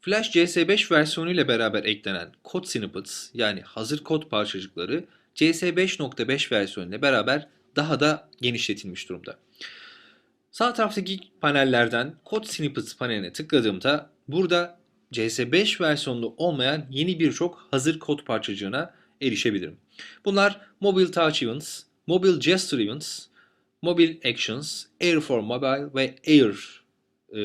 Flash CS5 versiyonu ile beraber eklenen kod snippets yani hazır kod parçacıkları CS5.5 versiyonu ile beraber daha da genişletilmiş durumda. Sağ taraftaki panellerden Code Snippets paneline tıkladığımda burada CS5 versiyonunda olmayan yeni birçok hazır kod parçacığına erişebilirim. Bunlar Mobile Touch Events, Mobile Gesture Events, Mobile Actions, Air for Mobile ve Air e,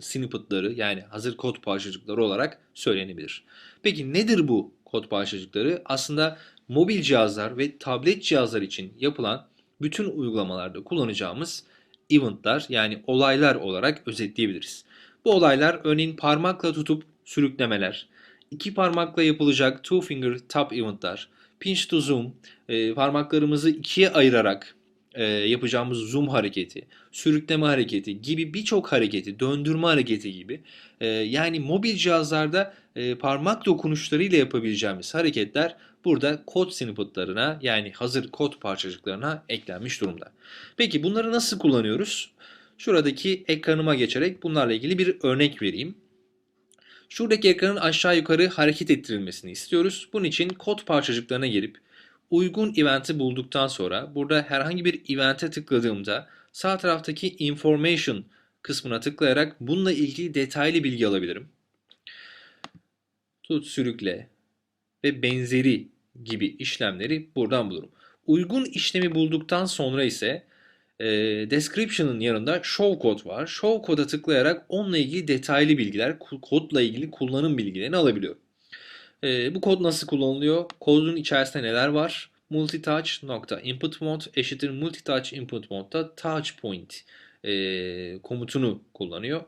snippetları yani hazır kod parçacıkları olarak söylenebilir. Peki nedir bu kod parçacıkları? Aslında mobil cihazlar ve tablet cihazlar için yapılan bütün uygulamalarda kullanacağımız eventler yani olaylar olarak özetleyebiliriz. Bu olaylar örneğin parmakla tutup sürüklemeler, iki parmakla yapılacak two finger tap eventler, pinch to zoom, e, parmaklarımızı ikiye ayırarak e, yapacağımız zoom hareketi, sürükleme hareketi gibi birçok hareketi, döndürme hareketi gibi e, yani mobil cihazlarda e, parmak dokunuşlarıyla yapabileceğimiz hareketler burada kod snippetlarına yani hazır kod parçacıklarına eklenmiş durumda. Peki bunları nasıl kullanıyoruz? Şuradaki ekranıma geçerek bunlarla ilgili bir örnek vereyim. Şuradaki ekranın aşağı yukarı hareket ettirilmesini istiyoruz. Bunun için kod parçacıklarına gelip uygun eventi bulduktan sonra burada herhangi bir evente tıkladığımda sağ taraftaki information kısmına tıklayarak bununla ilgili detaylı bilgi alabilirim. Tut sürükle ve benzeri gibi işlemleri buradan bulurum. Uygun işlemi bulduktan sonra ise e, description'ın yanında show code var. Show code'a tıklayarak onunla ilgili detaylı bilgiler, kodla ilgili kullanım bilgilerini alabiliyorum. E, bu kod nasıl kullanılıyor? Kodun içerisinde neler var? multitouch nokta input mode eşittir multitouch input mode'da touch point e, komutunu kullanıyor.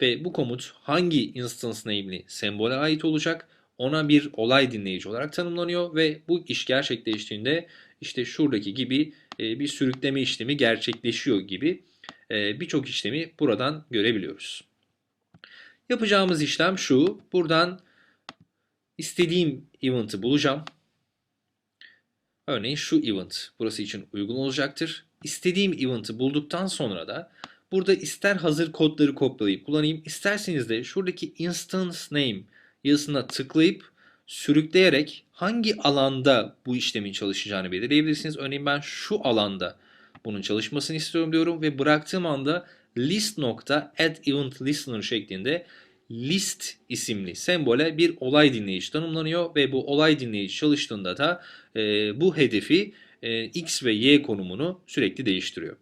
Ve bu komut hangi instance name'li sembole ait olacak? Ona bir olay dinleyici olarak tanımlanıyor ve bu iş gerçekleştiğinde işte şuradaki gibi e, bir sürükleme işlemi gerçekleşiyor gibi e, birçok işlemi buradan görebiliyoruz. Yapacağımız işlem şu. Buradan istediğim event'ı bulacağım. Örneğin şu event burası için uygun olacaktır. İstediğim event'ı bulduktan sonra da burada ister hazır kodları kopyalayıp kullanayım, isterseniz de şuradaki instance name yazısına tıklayıp sürükleyerek hangi alanda bu işlemin çalışacağını belirleyebilirsiniz. Örneğin ben şu alanda bunun çalışmasını istiyorum diyorum ve bıraktığım anda list nokta add event listener şeklinde list isimli sembole bir olay dinleyici tanımlanıyor ve bu olay dinleyici çalıştığında da e, bu hedefi e, x ve y konumunu sürekli değiştiriyor.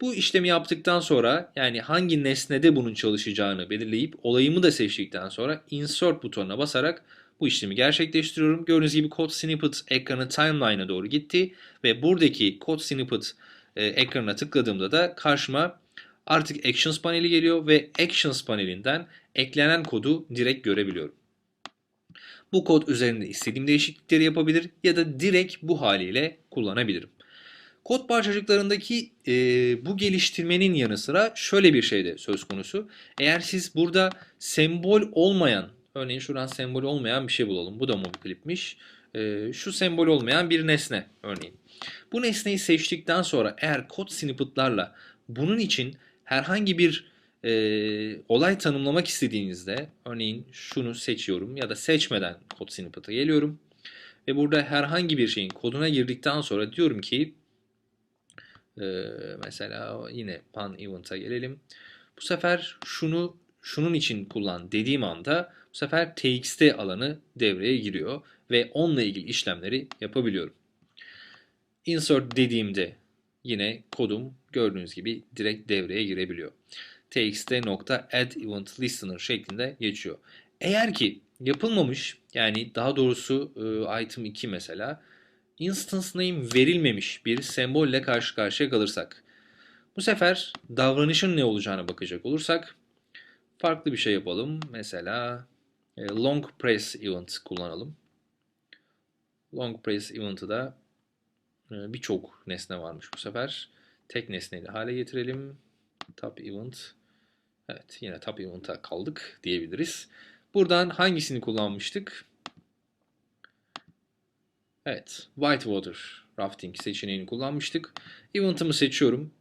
Bu işlemi yaptıktan sonra yani hangi nesnede bunun çalışacağını belirleyip olayımı da seçtikten sonra insert butonuna basarak bu işlemi gerçekleştiriyorum. Gördüğünüz gibi code snippet ekranı timeline'a doğru gitti ve buradaki code snippet e, ekranına tıkladığımda da karşıma artık actions paneli geliyor ve actions panelinden eklenen kodu direkt görebiliyorum. Bu kod üzerinde istediğim değişiklikleri yapabilir ya da direkt bu haliyle kullanabilirim. Kod parçacıklarındaki e, bu geliştirmenin yanı sıra şöyle bir şey de söz konusu. Eğer siz burada sembol olmayan, örneğin şuradan sembol olmayan bir şey bulalım. Bu da mobil klipmiş. E, şu sembol olmayan bir nesne örneğin. Bu nesneyi seçtikten sonra eğer kod snippetlarla bunun için herhangi bir e, olay tanımlamak istediğinizde örneğin şunu seçiyorum ya da seçmeden kod snippet'a geliyorum. Ve burada herhangi bir şeyin koduna girdikten sonra diyorum ki ee, mesela yine pan event'a gelelim. Bu sefer şunu şunun için kullan dediğim anda bu sefer txt alanı devreye giriyor ve onunla ilgili işlemleri yapabiliyorum. Insert dediğimde yine kodum gördüğünüz gibi direkt devreye girebiliyor. txt.add event listener şeklinde geçiyor. Eğer ki yapılmamış yani daha doğrusu e, item 2 mesela instance name verilmemiş bir sembolle karşı karşıya kalırsak. Bu sefer davranışın ne olacağına bakacak olursak farklı bir şey yapalım. Mesela e, long press event kullanalım. Long press event'ı da birçok nesne varmış bu sefer. Tek nesneli hale getirelim. Top event. Evet yine top event'a kaldık diyebiliriz. Buradan hangisini kullanmıştık? Evet, Whitewater Rafting seçeneğini kullanmıştık. Event'ımı seçiyorum.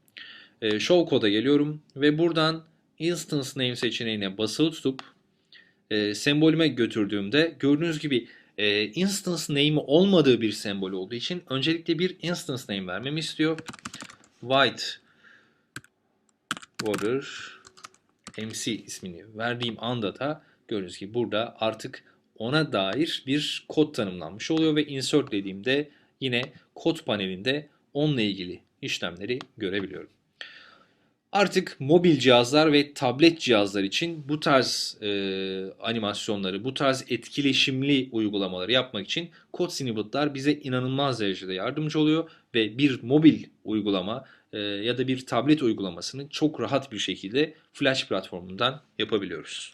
E, show Code'a geliyorum ve buradan Instance Name seçeneğine basılı tutup e, sembolüme götürdüğümde gördüğünüz gibi e, instance name'i olmadığı bir sembol olduğu için öncelikle bir instance name vermemi istiyor. White water MC ismini verdiğim anda da gördüğünüz gibi burada artık ona dair bir kod tanımlanmış oluyor ve insert dediğimde yine kod panelinde onunla ilgili işlemleri görebiliyorum. Artık mobil cihazlar ve tablet cihazlar için bu tarz e, animasyonları, bu tarz etkileşimli uygulamaları yapmak için Code Snippet'lar bize inanılmaz derecede yardımcı oluyor ve bir mobil uygulama e, ya da bir tablet uygulamasını çok rahat bir şekilde Flash platformundan yapabiliyoruz.